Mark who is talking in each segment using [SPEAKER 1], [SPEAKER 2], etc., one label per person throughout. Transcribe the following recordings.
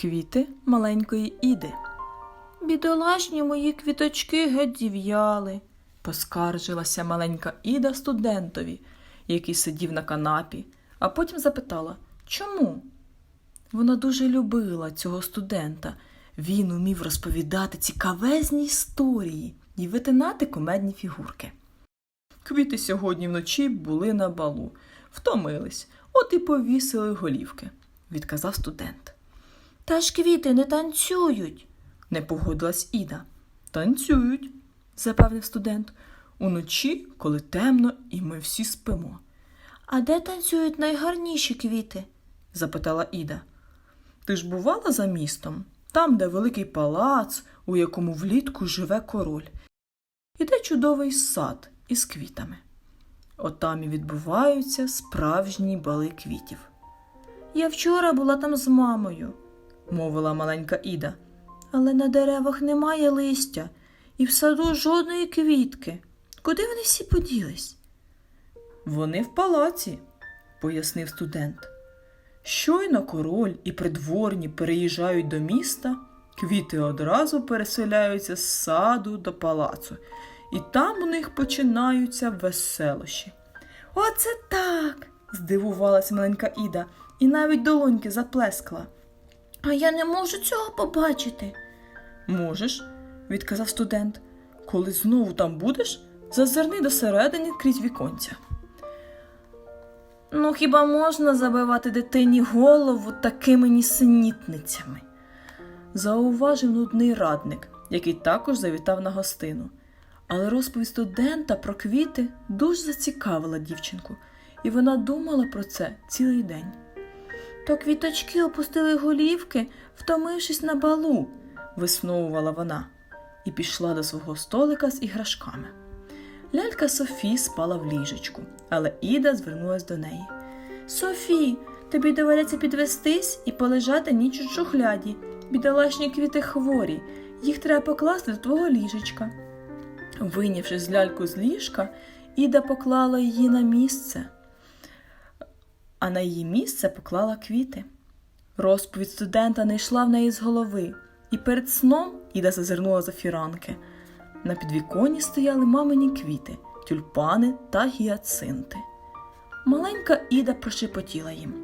[SPEAKER 1] Квіти маленької Іди. Бідолашні мої квіточки геть зів'яли, поскаржилася маленька Іда студентові, який сидів на канапі, а потім запитала чому? Вона дуже любила цього студента. Він умів розповідати цікавезні історії і витинати кумедні фігурки. Квіти сьогодні вночі були на балу, втомились, от і повісили голівки, відказав студент. Та ж квіти не танцюють, не погодилась Іда. Танцюють, запевнив студент. Уночі, коли темно, і ми всі спимо. А де танцюють найгарніші квіти? запитала Іда. Ти ж бувала за містом, там, де великий палац, у якому влітку живе король, і де чудовий сад із квітами. Отам і відбуваються справжні бали квітів. Я вчора була там з мамою, мовила маленька Іда, але на деревах немає листя, і в саду жодної квітки. Куди вони всі поділись? Вони в палаці, пояснив студент. Щойно король і придворні переїжджають до міста, квіти одразу переселяються з саду до палацу, і там у них починаються веселощі. Оце так. здивувалась маленька Іда і навіть долоньки заплескала. А я не можу цього побачити. Можеш, відказав студент. Коли знову там будеш, зазирни до середини крізь віконця. Ну, хіба можна забивати дитині голову такими нісенітницями? Зауважив нудний радник, який також завітав на гостину. Але розповідь студента про квіти дуже зацікавила дівчинку, і вона думала про це цілий день. То квіточки опустили голівки, втомившись на балу, висновувала вона, і пішла до свого столика з іграшками. Лялька Софі спала в ліжечку, але Іда звернулась до неї. Софі, тобі доведеться підвестись і полежати ніч у шухляді. Бідолашні квіти хворі, їх треба покласти до твого ліжечка. Вийнявши з ляльку з ліжка, Іда поклала її на місце, а на її місце поклала квіти. Розповідь студента не йшла в неї з голови, і перед сном Іда зазирнула за фіранки. На підвіконні стояли мамині квіти, тюльпани та гіацинти. Маленька Іда прошепотіла їм.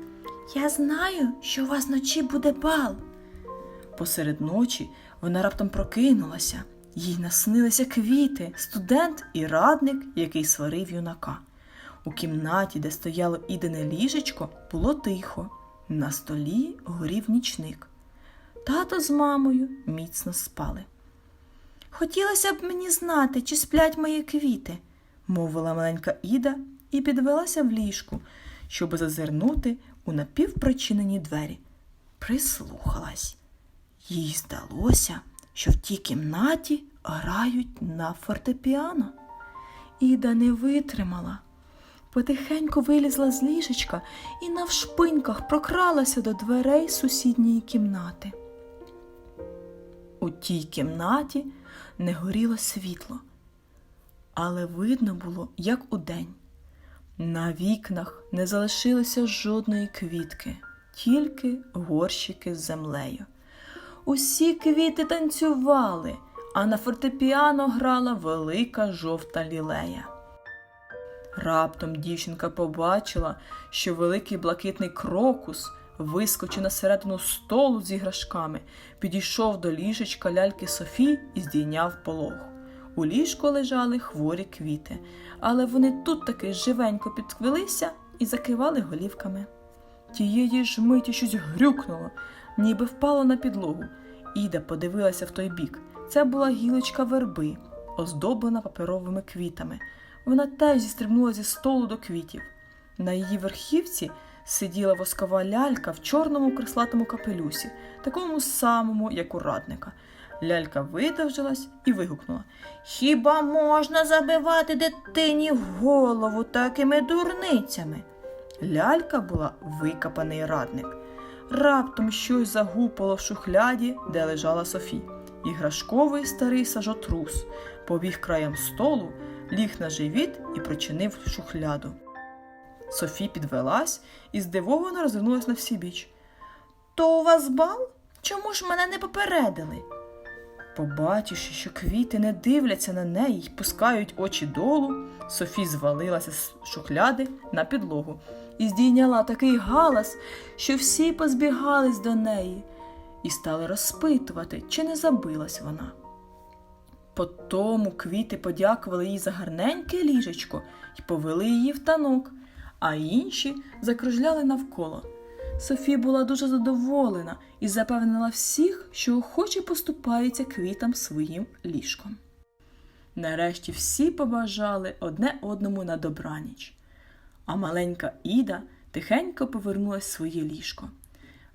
[SPEAKER 1] Я знаю, що у вас вночі буде бал. Посеред ночі вона раптом прокинулася, їй наснилися квіти, студент і радник, який сварив юнака. У кімнаті, де стояло ідене ліжечко, було тихо. На столі горів нічник. Тато з мамою міцно спали. Хотілося б мені знати, чи сплять мої квіти, мовила маленька Іда і підвелася в ліжку, щоб зазирнути у напівпричинені двері. Прислухалась. Їй здалося, що в тій кімнаті грають на фортепіано. Іда не витримала. Потихеньку вилізла з ліжечка і навшпиньках прокралася до дверей сусідньої кімнати. У тій кімнаті не горіло світло, але видно було, як удень. На вікнах не залишилося жодної квітки, тільки горщики з землею. Усі квіти танцювали, а на фортепіано грала велика жовта лілея. Раптом дівчинка побачила, що великий блакитний крокус вискочив на середину столу з іграшками, підійшов до ліжечка ляльки Софі і здійняв полог. У ліжку лежали хворі квіти, але вони тут таки живенько підквилися і закивали голівками. Тієї ж миті щось грюкнуло, ніби впало на підлогу. Іда подивилася в той бік. Це була гілочка верби, оздоблена паперовими квітами. Вона теж зістрибнула зі столу до квітів. На її верхівці сиділа воскова лялька в чорному крислатому капелюсі, такому самому, як у радника. Лялька видовжилась і вигукнула Хіба можна забивати дитині голову такими дурницями? Лялька була викопаний радник. Раптом щось загупало в шухляді, де лежала Софі. Іграшковий старий сажотрус побіг краєм столу, ліг на живіт і причинив шухляду. Софі підвелась і здивовано розвернулась на всі біч. То у вас бал? Чому ж мене не попередили? Побачивши, що квіти не дивляться на неї й пускають очі долу, Софі звалилася з шухляди на підлогу і здійняла такий галас, що всі позбігались до неї і стали розпитувати, чи не забилась вона. Потому квіти подякували їй за гарненьке ліжечко і повели її в танок, а інші закружляли навколо. Софія була дуже задоволена і запевнила всіх, що охоче поступається квітам своїм ліжком. Нарешті всі побажали одне одному на добраніч, а маленька Іда тихенько повернулась в своє ліжко.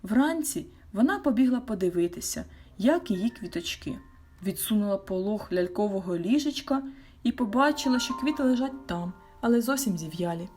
[SPEAKER 1] Вранці вона побігла подивитися, як її квіточки, відсунула полог лялькового ліжечка і побачила, що квіти лежать там, але зовсім зів'ялі.